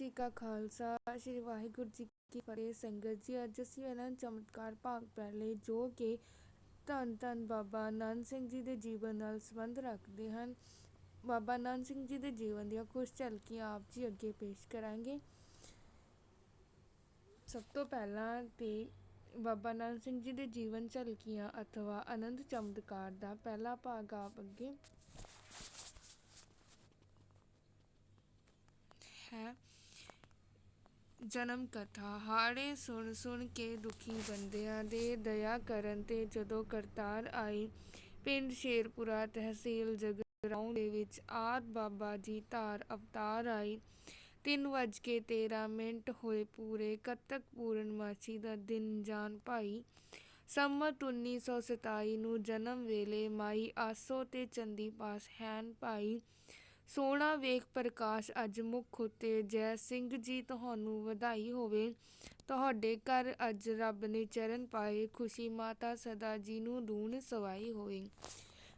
ਜੀ ਕਾ ਖਾਲਸਾ, ਸ੍ਰੀ ਵਾਹਿਗੁਰੂ ਜੀ ਕੀ ਫਤਿਹ। ਸੰਗਤ ਜੀ, ਅੱਜ ਅਸੀਂ ਇਹਨਾਂ ਚਮਤਕਾਰ ਭਾਗ ਪਹਿਲੇ ਜੋ ਕਿ ਧੰਨ ਧੰਨ ਬਾਬਾ ਆਨੰਦ ਸਿੰਘ ਜੀ ਦੇ ਜੀਵਨ ਨਾਲ ਸੰਬੰਧ ਰੱਖਦੇ ਹਨ। ਬਾਬਾ ਆਨੰਦ ਸਿੰਘ ਜੀ ਦੇ ਜੀਵਨ ਦੀਆਂ ਕੁਝ ਝਲਕੀਆਂ ਆਪ ਜੀ ਅੱਗੇ ਪੇਸ਼ ਕਰਾਂਗੇ। ਸਭ ਤੋਂ ਪਹਿਲਾਂ ਤੇ ਬਾਬਾ ਆਨੰਦ ਸਿੰਘ ਜੀ ਦੇ ਜੀਵਨ ਝਲਕੀਆਂ ਅਥਵਾ ਆਨੰਦ ਚਮਤਕਾਰ ਦਾ ਪਹਿਲਾ ਭਾਗ ਆਪ ਅੱਗੇ ਹੈ। ਜਨਮ ਕਥਾ। ਹਾੜੇ ਸੁਣ ਸੁਣ ਕੇ ਦੁਖੀ ਬੰਦਿਆਂ ਦੇ ਦਇਆ ਕਰਨ ਤੇ ਜਦੋਂ ਕਰਤਾਰ ਆਈ, ਪਿੰਡ ਸ਼ੇਰਪੁਰਾ ਤਹਿਸੀਲ ਜਗਰਾਉਂ ਦੇ ਵਿੱਚ ਆਦ ਬਾਬਾ ਜੀ ਧਾਰ ਅਵਤਾਰ ਆਈ। ਤਿੰਨ ਵੱਜ ਕੇ 13 ਮਿੰਟ ਹੋਏ ਪੂਰੇ ਕੱਤਕ ਪੂਰਨਮਾਸ਼ੀ ਦਾ ਦਿਨ ਜਾਨ ਭਾਈ। ਸੰਮਤ 1927 ਨੂੰ ਜਨਮ ਵੇਲੇ ਮਾਈ ਆਸੋ ਤੇ ਚੰਦੀ ਪਾਸ ਹੈਨ ਭਾਈ। ਸੋਹਣਾ ਵੇਖ ਪ੍ਰਕਾਸ਼ ਅੱਜ ਮੁੱਖ ਉੱਤੇ ਜੈ ਸਿੰਘ ਜੀ ਤੁਹਾਨੂੰ ਵਧਾਈ ਹੋਵੇ। ਤੁਹਾਡੇ ਘਰ ਅੱਜ ਰੱਬ ਨੇ ਚਰਨ ਪਾਏ, ਖੁਸ਼ੀ ਮਾਤਾ ਸਦਾ ਜੀ ਨੂੰ ਦੂਣ ਸਵਾਈ ਹੋਏ।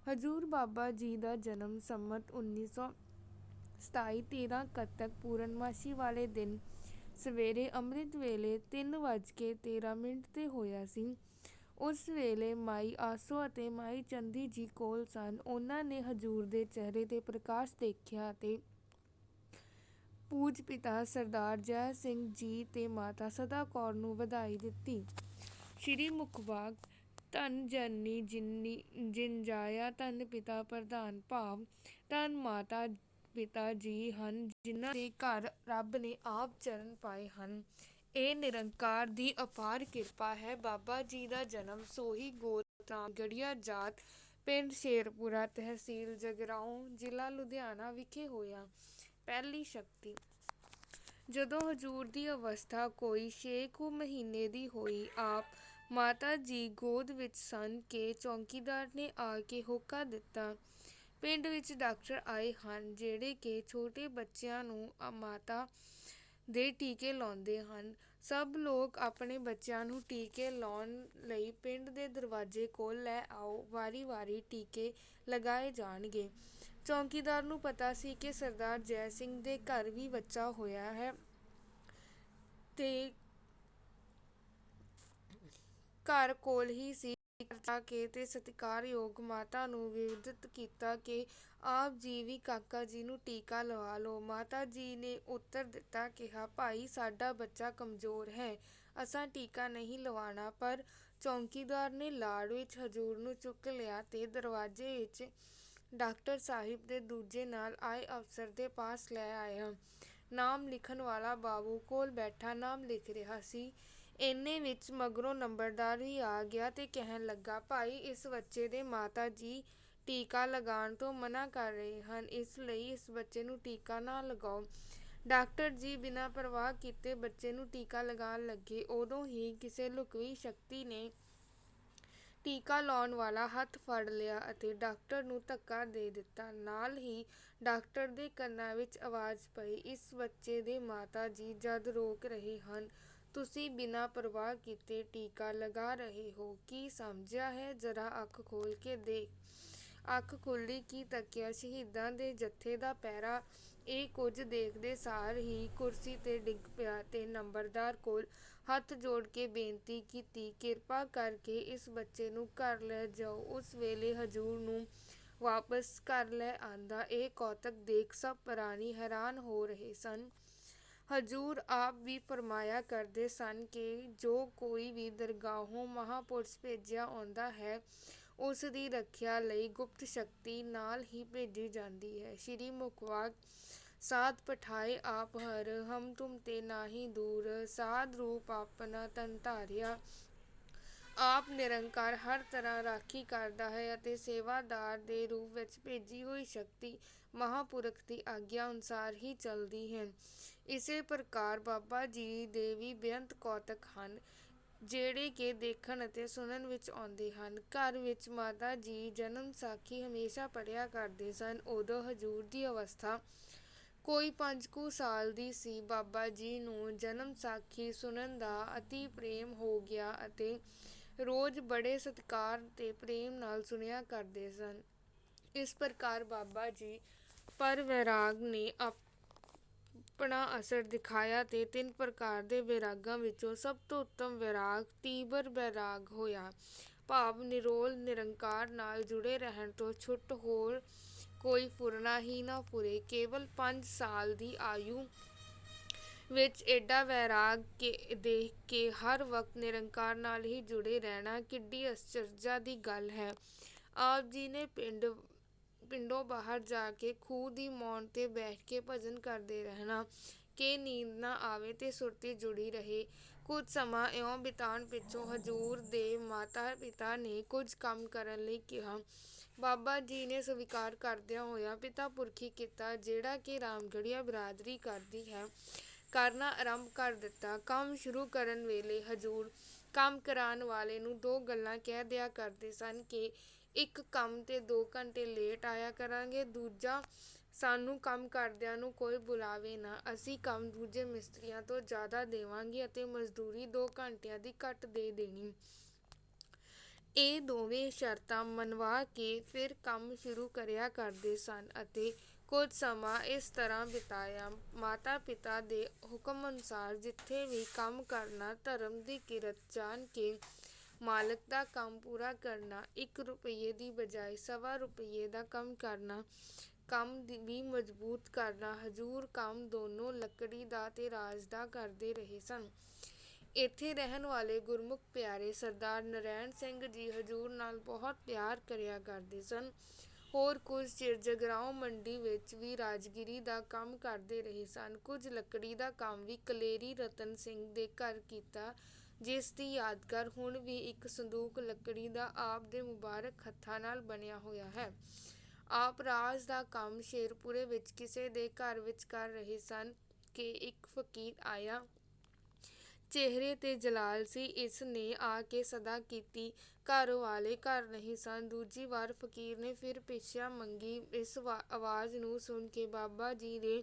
ਹਜੂਰ ਬਾਬਾ ਜੀ ਦਾ ਜਨਮ ਸੰਮਤ 1927 13 ਕੱਤਕ ਪੂਰਨਮਾਸ਼ੀ ਵਾਲੇ ਦਿਨ ਸਵੇਰੇ ਅੰਮ੍ਰਿਤ ਵੇਲੇ 3:13 ਮਿੰਟ ਤੇ ਹੋਇਆ ਸੀ। ਉਸ ਵੇਲੇ ਮਾਈ ਆਸੋ ਅਤੇ ਮਾਈ ਚੰਦੀ ਜੀ ਕੋਲ ਸਨ। ਉਹਨਾਂ ਨੇ ਹਜੂਰ ਦੇ ਚਿਹਰੇ ਤੇ ਪ੍ਰਕਾਸ਼ ਦੇਖਿਆ ਤੇ ਪੂਜ ਪਿਤਾ ਸਰਦਾਰ ਜੈ ਸਿੰਘ ਜੀ ਤੇ ਮਾਤਾ ਸਦਾ ਕੌਰ ਨੂੰ ਵਧਾਈ ਦਿੱਤੀ। ਸ਼੍ਰੀ ਮੁਖਵਾਕ, ਧੰਨ ਜਨਨੀ ਜਿਨਨੀ ਧੰਨ ਪਿਤਾ ਪ੍ਰਧਾਨ ਭਾਵ, ਧੰਨ ਮਾਤਾ ਪਿਤਾ ਜੀ ਹਨ, ਜਿਨ੍ਹਾਂ ਦੇ ਘਰ ਰੱਬ ਨੇ ਆਪ ਚਰਨ ਪਾਏ ਹਨ। ਇਹ ਨਿਰੰਕਾਰ ਦੀ ਅਪਾਰ ਕਿਰਪਾ ਹੈ। ਬਾਬਾ ਜੀ ਦਾ ਜਨਮ ਸੋਹੀ ਗੋਤਰਾ ਗੜੀਆ ਜਾਤ ਪਿੰਡ ਸ਼ੇਰਪੁਰਾ ਤਹਿਸੀਲ ਜਗਰਾਉਂ ਜ਼ਿਲ੍ਹਾ ਲੁਧਿਆਣਾ ਵਿਖੇ ਹੋਇਆ। ਪਹਿਲੀ ਸ਼ਕਤੀ। ਜਦੋਂ ਹਜੂਰ ਦੀ ਅਵਸਥਾ ਕੋਈ 6 ਕੁ ਮਹੀਨੇ ਦੀ ਹੋਈ, ਆਪ ਮਾਤਾ ਜੀ ਗੋਦ ਵਿੱਚ ਸਨ ਕੇ ਚੌਂਕੀਦਾਰ ਨੇ ਆ ਕੇ ਹੋਕਾ ਦਿੱਤਾ। ਪਿੰਡ ਵਿੱਚ ਡਾਕਟਰ ਆਏ ਹਨ, ਜਿਹੜੇ ਕਿ ਛੋਟੇ ਬੱਚਿਆਂ ਨੂੰ ਮਾਤਾ ਦੇ ਟੀਕੇ ਲਾਉਂਦੇ ਹਨ। ਸਭ ਲੋਕ ਆਪਣੇ ਬੱਚਿਆਂ ਨੂੰ ਟੀਕੇ ਲਾਉਣ ਲਈ ਪਿੰਡ ਦੇ ਦਰਵਾਜ਼ੇ ਕੋਲ ਲੈ ਆਓ, ਵਾਰੀ-ਵਾਰੀ ਟੀਕੇ ਲਗਾਏ ਜਾਣਗੇ। ਚੌਂਕੀਦਾਰ ਨੂੰ ਪਤਾ ਸੀ ਕਿ ਸਰਦਾਰ ਜੈ ਸਿੰਘ ਦੇ ਘਰ ਵੀ ਬੱਚਾ ਹੋਇਆ ਹੈ ਤੇ ਘਰ ਕੋਲ ਹੀ ਸੀ। ਕਰਤਾ ਕੇ ਤੇ ਸਤਿਕਾਰਯੋਗ ਮਾਤਾ ਨੂੰ ਵਿਵਦਤ ਕੀਤਾ ਕਿ ਆਪ ਜੀ ਵੀ ਕਾਕਾ ਜੀ ਨੂੰ ਟੀਕਾ ਲਵਾ ਲਓ। ਮਾਤਾ ਜੀ ਨੇ ਉੱਤਰ ਦਿੱਤਾ ਕਿਹਾ, ਭਾਈ, ਸਾਡਾ ਬੱਚਾ ਕਮਜ਼ੋਰ ਹੈ। ਅਸਾਂ ਟੀਕਾ ਨਹੀਂ ਲਵਾਣਾ ਪਰ ਚੌਕੀਦਾਰ ਨੇ ਲਾੜ ਵਿੱਚ ਹਜੂਰ ਨੂੰ ਚੁੱਕ ਲਿਆ ਤੇ ਦਰਵਾਜ਼ੇ ਵਿੱਚ ਡਾਕਟਰ ਸਾਹਿਬ ਦੇ ਦੂਜੇ ਨਾਲ ਆਏ ਅਫਸਰ ਦੇ ਪਾਸ ਲੈ ਆਇਆ। ਨਾਮ ਲਿਖਣ ਵਾਲਾ ਬਾਬੂ ਕੋਲ ਬੈਠਾ, ਨਾਮ ਲਿਖ ਰਿਹਾ ਸੀ। ਇੰਨੇ ਵਿੱਚ ਮਗਰੋਂ ਨੰਬਰਦਾਰ ਵੀ ਆ ਗਿਆ ਤੇ ਕਹਿਣ ਲੱਗਾ, ਭਾਈ, ਇਸ ਬੱਚੇ ਦੇ ਮਾਤਾ ਜੀ ਟੀਕਾ ਲਗਾਉਣ ਤੋਂ ਮਨਾ ਕਰ ਰਹੇ ਹਨ, ਇਸ ਲਈ ਇਸ ਬੱਚੇ ਨੂੰ ਟੀਕਾ ਨਾ ਲਗਾਓ। ਡਾਕਟਰ ਜੀ ਬਿਨਾਂ ਪਰਵਾਹ ਕੀਤੇ ਬੱਚੇ ਨੂੰ ਟੀਕਾ ਲਗਾਉਣ ਲੱਗੇ। ਉਦੋਂ ਹੀ ਕਿਸੇ ਲੁਕਵੀ ਸ਼ਕਤੀ ਨੇ ਟੀਕਾ ਲਾਉਣ ਵਾਲਾ ਹੱਥ ਫੜ ਲਿਆ ਅਤੇ ਡਾਕਟਰ ਨੂੰ ਧੱਕਾ ਦੇ ਦਿੱਤਾ। ਨਾਲ ਹੀ ਡਾਕਟਰ ਦੇ ਕੰਨਾਂ ਵਿੱਚ ਆਵਾਜ਼ ਪਈ, ਇਸ ਬੱਚੇ ਦੇ ਮਾਤਾ ਜੀ ਜਦ ਰੋਕ ਰਹੇ ਹਨ ਤੁਸੀਂ ਬਿਨਾਂ ਪਰਵਾਹ ਕੀਤੇ ਟੀਕਾ ਲਗਾ ਰਹੇ ਹੋ। ਕੀ ਸਮਝਿਆ ਹੈ? ਜਰਾ ਅੱਖ ਖੋਲ ਕੇ ਦੇਖ। ਅੱਖ ਖੁੱਲੀ ਕੀ ਤੱਕਿਆ? ਸ਼ਹੀਦਾਂ ਦੇ ਜੱਥੇ ਦਾ ਪੈਰਾ ਇਹ ਕੁਝ ਦੇਖਦੇ ਸਾਰ ਹੀ ਕੁਰਸੀ ਤੇ ਡਿੱਗ ਪਿਆ ਤੇ ਨੰਬਰਦਾਰ ਕੋਲ ਹੱਥ ਜੋੜ ਕੇ ਬੇਨਤੀ ਕੀਤੀ, ਕਿਰਪਾ ਕਰਕੇ ਇਸ ਬੱਚੇ ਨੂੰ ਘਰ ਲੈ ਜਾਓ। ਉਸ ਵੇਲੇ ਹਜੂਰ ਨੂੰ ਵਾਪਸ ਘਰ ਲੈ ਆਂਦਾ। ਇਹ ਕੌਤਕ ਦੇਖ ਸਭ ਪ੍ਰਾਣੀ ਹੈਰਾਨ ਹੋ ਰਹੇ ਸਨ। ਹਜੂਰ ਆਪ ਵੀ ਫਰਮਾਇਆ ਕਰਦੇ ਸਨ ਕਿ ਜੋ ਕੋਈ ਵੀ ਦਰਗਾਹੋਂ ਮਹਾਪੁਰਸ਼ ਭੇਜਿਆ ਆਉਂਦਾ ਹੈ, ਉਸ ਦੀ ਰੱਖਿਆ ਲਈ ਗੁਪਤ ਸ਼ਕਤੀ ਨਾਲ ਹੀ ਭੇਜੀ ਜਾਂਦੀ ਹੈ। ਸ਼੍ਰੀ ਮੁਖਵਾਕ, ਸਾਧ ਪਠਾਏ ਆਪ ਹਰ, ਹਮ ਤੁਮ ਤੇ ਨਾਹੀ ਦੂਰ, ਸਾਧ ਰੂਪ ਆਪਣਾ ਤਨ ਧਾਰਿਆ ਆਪ ਨਿਰੰਕਾਰ ਹਰ ਤਰ੍ਹਾਂ ਰਾਖੀ ਕਰਦਾ ਹੈ ਅਤੇ ਸੇਵਾਦਾਰ ਦੇ ਰੂਪ ਵਿੱਚ ਭੇਜੀ ਹੋਈ ਸ਼ਕਤੀ ਮਹਾਪੁਰਖ ਦੀ ਆਗਿਆ ਅਨੁਸਾਰ ਹੀ ਚੱਲਦੀ ਹੈ। ਇਸੇ ਪ੍ਰਕਾਰ ਬਾਬਾ ਜੀ ਦੇ ਵੀ ਬੇਅੰਤ ਕੌਤਕ ਹਨ, ਜਿਹੜੇ ਕਿ ਦੇਖਣ ਅਤੇ ਸੁਣਨ ਵਿੱਚ ਆਉਂਦੇ ਹਨ। ਘਰ ਵਿੱਚ ਮਾਤਾ ਜੀ ਜਨਮ ਸਾਖੀ ਹਮੇਸ਼ਾ ਪੜਿਆ ਕਰਦੇ ਸਨ। ਉਦੋਂ ਹਜੂਰ ਦੀ ਅਵਸਥਾ ਕੋਈ ਪੰਜ ਕੁ ਸਾਲ ਦੀ ਸੀ। ਬਾਬਾ ਜੀ ਨੂੰ ਜਨਮ ਸਾਖੀ ਸੁਣਨ ਦਾ ਅਤੀ ਪ੍ਰੇਮ ਹੋ ਗਿਆ ਅਤੇ ਰੋਜ਼ ਬੜੇ ਸਤਿਕਾਰ ਤੇ ਪ੍ਰੇਮ ਨਾਲ ਸੁਣਿਆ ਕਰਦੇ ਸਨ। ਇਸ ਪ੍ਰਕਾਰ ਬਾਬਾ ਜੀ ਪਰ ਵੈਰਾਗ ਨੇ ਆਪਣਾ ਅਸਰ ਦਿਖਾਇਆ ਤੇ ਤਿੰਨ ਪ੍ਰਕਾਰ ਦੇ ਵੈਰਾਗਾਂ ਵਿੱਚੋਂ ਸਭ ਤੋਂ ਉੱਤਮ ਵੈਰਾਗ ਤੀਬਰ ਵੈਰਾਗ ਹੋਇਆ। ਭਾਵ ਨਿਰੋਲ, ਨਿਰੰਕਾਰ ਨਾਲ ਜੁੜੇ ਰਹਿਣ ਤੋਂ ਛੁੱਟ ਹੋਰ ਕੋਈ ਫੁਰਨਾ ਹੀ ਨਾ ਫੁਰੇ ਕੇਵਲ 5 ਸਾਲ ਦੀ ਆਯੂ ਵਿੱਚ ਐਡਾ ਵੈਰਾਗ ਕੇ, ਦੇਖ ਕੇ ਹਰ ਵਕਤ ਨਿਰੰਕਾਰ ਨਾਲ ਹੀ ਜੁੜੇ ਰਹਿਣਾ ਕਿੱਡੀ ਅਚਰਜਾ ਦੀ ਗੱਲ ਹੈ। ਆਪ ਜੀ ਨੇ ਪਿੰਡ, ਪਿੰਡੋਂ ਬਾਹਰ ਜਾ ਕੇ ਖੂਹ ਦੀ ਮੌਣ ਤੇ ਬੈਠ ਕੇ ਭਜਨ ਕਰਦੇ ਰਹਿਣਾ, ਕਿ ਨੀਂਦ ਨਾ ਆਵੇ ਤੇ ਸੁਰਤੀ ਜੁੜੀ ਰਹੇ। ਕੁਝ ਸਮਾਂ ਇਉਂ ਬਿਤਾਉਣ ਪਿੱਛੋਂ ਹਜੂਰ ਦੇ ਮਾਤਾ ਪਿਤਾ ਨੇ ਕੁਝ ਕੰਮ ਕਰਨ ਲਈ ਕਿਹਾ। ਬਾਬਾ ਜੀ ਨੇ ਸਵੀਕਾਰ ਕਰਦਿਆਂ ਹੋਇਆ ਪਿਤਾ ਪੁਰਖੀ ਕੀਤਾ, ਜਿਹੜਾ ਕਿ ਰਾਮਗੜੀਆ ਬਰਾਦਰੀ ਕਰਦੀ ਹੈ। ਕਰਨਾ ਆਰੰਭ ਕਰ ਦਿੱਤਾ। ਕੰਮ ਸ਼ੁਰੂ ਕਰਨ ਵੇਲੇ ਹਜੂਰ ਕੰਮ ਕਰਾਉਣ ਵਾਲੇ ਨੂੰ ਦੋ ਗੱਲਾਂ ਕਹਿ ਦਿਆ ਕਰਦੇ ਸਨ ਕਿ ਇੱਕ ਕੰਮ ਤੇ 2 ਘੰਟੇ ਲੇਟ ਆਇਆ ਕਰਾਂਗੇ, ਦੂਜਾ ਸਾਨੂੰ ਕੰਮ ਕਰਦਿਆਂ ਨੂੰ ਕੋਈ ਬੁਲਾਵੇ ਨਾ। ਅਸੀਂ ਕੰਮ ਦੂਜੇ ਮਿਸਤਰੀਆਂ ਤੋਂ ਜ਼ਿਆਦਾ ਦੇਵਾਂਗੇ ਅਤੇ ਮਜ਼ਦੂਰੀ 2 ਘੰਟਿਆਂ ਦੀ ਘੱਟ ਦੇ ਦੇਣੀ। ਇਹ ਦੋਵੇਂ ਸ਼ਰਤਾਂ ਮਨਵਾ ਕੇ ਫਿਰ ਕੰਮ ਸ਼ੁਰੂ ਕਰਿਆ ਕਰਦੇ ਸਨ ਅਤੇ ਕੁਝ ਸਮਾਂ ਇਸ ਤਰ੍ਹਾਂ ਬਿਤਾਇਆ। ਮਾਤਾ ਪਿਤਾ ਦੇ ਹੁਕਮ ਅਨੁਸਾਰ ਜਿੱਥੇ ਵੀ ਕੰਮ ਕਰਨਾ, ਧਰਮ ਦੀ ਕਿਰਤ ਜਾਣ ਕੇ ਮਾਲਕ ਦਾ ਕੰਮ ਪੂਰਾ ਕਰਨਾ 1 ਰੁਪਈਏ ਦੀ ਬਜਾਏ ਸਵਾ ਰੁਪਈਏ ਦਾ ਕੰਮ ਕਰਨਾ, ਕੰਮ ਦੀ ਵੀ ਮਜ਼ਬੂਤ ਕਰਨਾ, ਹਜੂਰ ਕੰਮ ਦੋਨੋਂ ਲੱਕੜੀ ਦਾ ਤੇ ਰਾਜ ਦਾ ਕਰਦੇ ਰਹੇ ਸਨ। ਇੱਥੇ ਰਹਿਣ ਵਾਲੇ ਗੁਰਮੁਖ ਪਿਆਰੇ ਸਰਦਾਰ ਨਰੈਣ ਸਿੰਘ ਜੀ ਹਜੂਰ ਨਾਲ ਬਹੁਤ ਪਿਆਰ ਕਰਿਆ ਕਰਦੇ ਸਨ। ਹੋਰ ਕੁਝ ਚਿਰ ਜਗਰਾਉਂ ਮੰਡੀ ਵਿੱਚ ਵੀ ਰਾਜਗੀਰੀ ਦਾ ਕੰਮ ਕਰਦੇ ਰਹੇ ਸਨ। ਕੁਝ ਲੱਕੜੀ ਦਾ ਕੰਮ ਵੀ ਕਲੇਰੀ ਰਤਨ ਸਿੰਘ ਦੇ ਘਰ ਕੀਤਾ, ਜਿਸ ਦੀ ਯਾਦਗਾਰ ਹੁਣ ਵੀ ਇੱਕ ਸੰਦੂਕ ਲੱਕੜੀ ਦਾ ਆਪ ਦੇ ਮੁਬਾਰਕ ਹੱਥਾਂ ਨਾਲ ਬਣਿਆ ਹੋਇਆ ਹੈ। ਆਪ ਰਾਜ ਦਾ ਕੰਮ ਸ਼ੇਰਪੁਰੇ ਵਿੱਚ ਕਿਸੇ ਦੇ ਘਰ ਵਿੱਚ ਕਰ ਰਹੇ ਸਨ ਕਿ ਇੱਕ ਫਕੀਰ ਆਇਆ ਚਿਹਰੇ ਤੇ ਜਲਾਲ ਸੀ। ਇਸ ਨੇ ਆ ਕੇ ਸਦਾ ਕੀਤੀ, ਘਰ ਵਾਲੇ ਘਰ ਨਹੀਂ ਸਨ। ਦੂਜੀ ਵਾਰ ਫਕੀਰ ਨੇ ਫਿਰ ਪਿੱਛਾ ਮੰਗੀ। ਇਸ ਆਵਾਜ਼ ਨੂੰ ਸੁਣ ਕੇ ਬਾਬਾ ਜੀ ਦੇ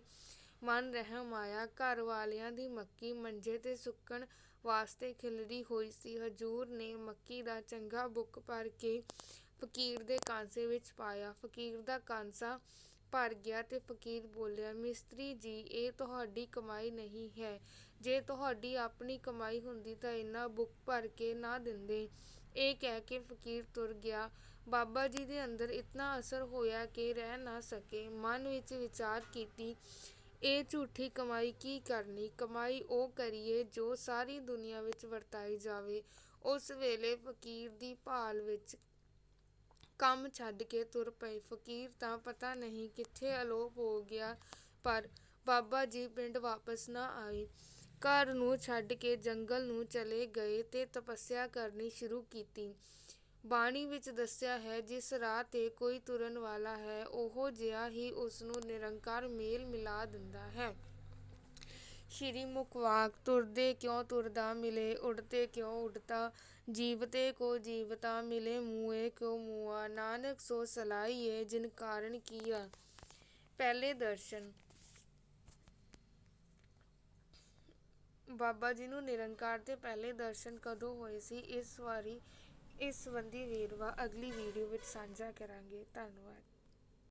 ਮਨ ਰਹਿਮ ਆਇਆ। ਘਰ ਵਾਲਿਆਂ ਦੀ ਮੱਕੀ ਮੰਜੇ ਤੇ ਸੁੱਕਣ ਵਾਸਤੇ ਖਿਲਰੀ ਹੋਈ ਸੀ। ਹਜੂਰ ਨੇ ਮੱਕੀ ਦਾ ਚੰਗਾ ਬੁੱਕ ਭਰ ਕੇ ਫਕੀਰ ਦੇ ਕਾਂਸੇ ਵਿੱਚ ਪਾਇਆ। ਫਕੀਰ ਦਾ ਕਾਂਸਾ ਭਰ ਗਿਆ ਤੇ ਫਕੀਰ ਬੋਲਿਆ, ਮਿਸਤਰੀ ਜੀ, ਇਹ ਤੁਹਾਡੀ ਕਮਾਈ ਨਹੀਂ ਹੈ। ਜੇ ਤੁਹਾਡੀ ਆਪਣੀ ਕਮਾਈ ਹੁੰਦੀ ਤਾਂ ਇੰਨਾ ਬੁੱਕ ਭਰ ਕੇ ਨਾ ਦਿੰਦੇ। ਇਹ ਕਹਿ ਕੇ ਫਕੀਰ ਤੁਰ ਗਿਆ। ਬਾਬਾ ਜੀ ਦੇ ਅੰਦਰ ਇਤਨਾ ਅਸਰ ਹੋਇਆ ਕਿ ਰਹਿ ਨਾ ਸਕੇ। ਮਨ ਵਿੱਚ ਵਿਚਾਰ ਕੀਤੀ, ਇਹ ਝੂਠੀ ਕਮਾਈ ਕੀ ਕਰਨੀ? ਕਮਾਈ ਉਹ ਕਰੀਏ ਜੋ ਸਾਰੀ ਦੁਨੀਆ ਵਿੱਚ ਵਰਤਾਈ ਜਾਵੇ। ਉਸ ਵੇਲੇ ਫਕੀਰ ਦੀ ਭਾਲ ਵਿੱਚ ਕੰਮ ਛੱਡ ਕੇ ਤੁਰ ਪਏ ਫਕੀਰ ਤਾਂ ਪਤਾ ਨਹੀਂ ਕਿੱਥੇ ਅਲੋਪ ਹੋ ਗਿਆ, ਪਰ ਬਾਬਾ ਜੀ ਪਿੰਡ ਵਾਪਸ ਨਾ ਆਏ। ਘਰ ਨੂੰ ਛੱਡ ਕੇ ਜੰਗਲ ਨੂੰ ਚਲੇ ਗਏ ਤੇ ਤਪੱਸਿਆ ਕਰਨੀ ਸ਼ੁਰੂ ਕੀਤੀ। ਬਾਣੀ ਵਿੱਚ ਦੱਸਿਆ ਹੈ, ਜਿਸ ਰਾਹ ਤੇ ਕੋਈ ਤੁਰਨ ਵਾਲਾ ਹੈ, ਉਹੋ ਜਿਹਾ ਹੀ ਉਸਨੂੰ ਨਿਰੰਕਾਰ ਮੇਲ ਮਿਲਾ ਦਿੰਦਾ ਹੈ। ਸ਼੍ਰੀ ਮੁਖਵਾਕ ਤੁਰਦੇ ਕਿਉਂ ਤੁਰਦਾ ਮਿਲੇ ਉੜਤੇ ਕਿਉਂ ਉੜਤਾ ਜੀਵਤੇ ਕੋ ਜੀਵਤਾ ਮਿਲੇ ਮੂਏ ਕਿਉ ਮੂਆ ਨਾਨਕ ਸੋ ਸਲਾਈਏ ਜਿਨ ਕਾਰਨ ਕੀਆ? ਪਹਿਲੇ ਦਰਸ਼ਨ। ਬਾਬਾ ਜੀ ਨੂੰ ਨਿਰੰਕਾਰ ਦੇ ਪਹਿਲੇ ਦਰਸ਼ਨ ਕਦੋਂ ਹੋਏ ਸੀ, ਇਸ ਵਾਰੀ ਇਸ ਸੰਬੰਧੀ ਵੇਰਵਾ ਅਗਲੀ ਵੀਡੀਓ ਵਿੱਚ ਸਾਂਝਾ ਕਰਾਂਗੇ। ਧੰਨਵਾਦ।